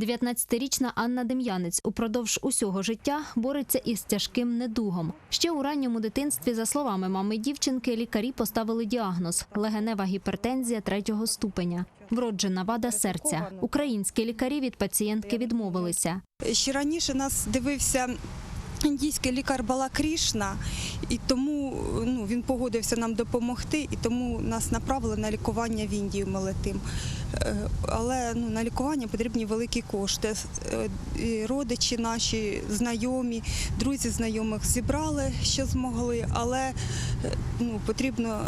19-річна Анна Дем'янець упродовж усього життя бореться із тяжким недугом. Ще у ранньому дитинстві, за словами мами дівчинки, лікарі поставили діагноз легенева гіпертензія третього ступеня, вроджена вада серця. Українські лікарі від пацієнтки відмовилися. Ще раніше нас дивився індійський лікар Балакрішна, і тому ну, він погодився нам допомогти, і тому нас направили на лікування в Індію. Ми. Е, Але ну, на лікування потрібні великі кошти. Е, і Родичі наші, знайомі, друзі знайомих зібрали, що змогли, але е, ну, потрібно.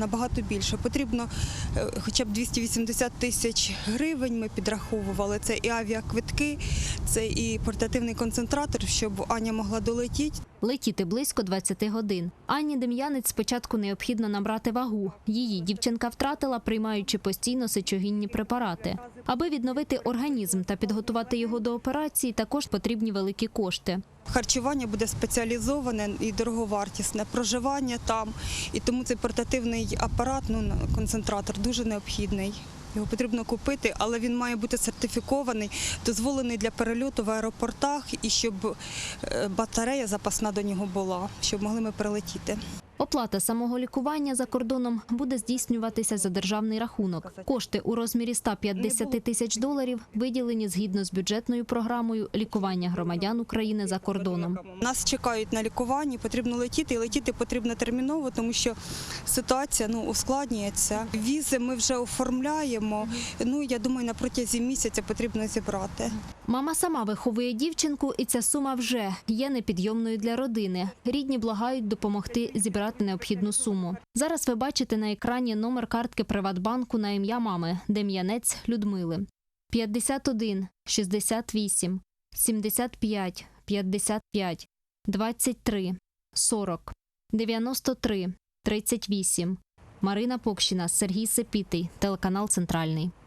Набагато більше потрібно е, хоча б 280 тисяч гривень. Ми підраховували це і авіаквитки, це і портативний концентратор, щоб Аня могла долетіти. Летіти близько 20 годин. Анні Дем'янець спочатку необхідно набрати вагу. Її дівчинка втратила, приймаючи постійно сечогінні препарати. Аби відновити організм та підготувати його до операції, також потрібні великі кошти. Харчування буде спеціалізоване і дороговартісне, проживання там. І тому цей портативний апарат, ну концентратор, дуже необхідний. Його потрібно купити, але він має бути сертифікований, дозволений для перельоту в аеропортах і щоб е, батарея запасна до нього була, щоб могли ми прилетіти. Оплата самого лікування за кордоном буде здійснюватися за державний рахунок. Кошти у розмірі 150 тисяч доларів виділені згідно з бюджетною програмою лікування громадян України за кордоном. Нас чекають на лікуванні, потрібно летіти, і летіти потрібно терміново, тому що ситуація ну, ускладнюється. Візи ми вже оформляємо. Ну, я думаю, на протязі місяця потрібно зібрати. Мама сама виховує дівчинку, і ця сума вже є непідйомною для родини. Рідні благають допомогти зібрати необхідну суму. Зараз ви бачите на екрані номер картки Приватбанку на ім'я мами Дем'янець Людмили 51 68 75 55 23 40 93 38. Марина Покщина, Сергій Сепітий, телеканал Центральний.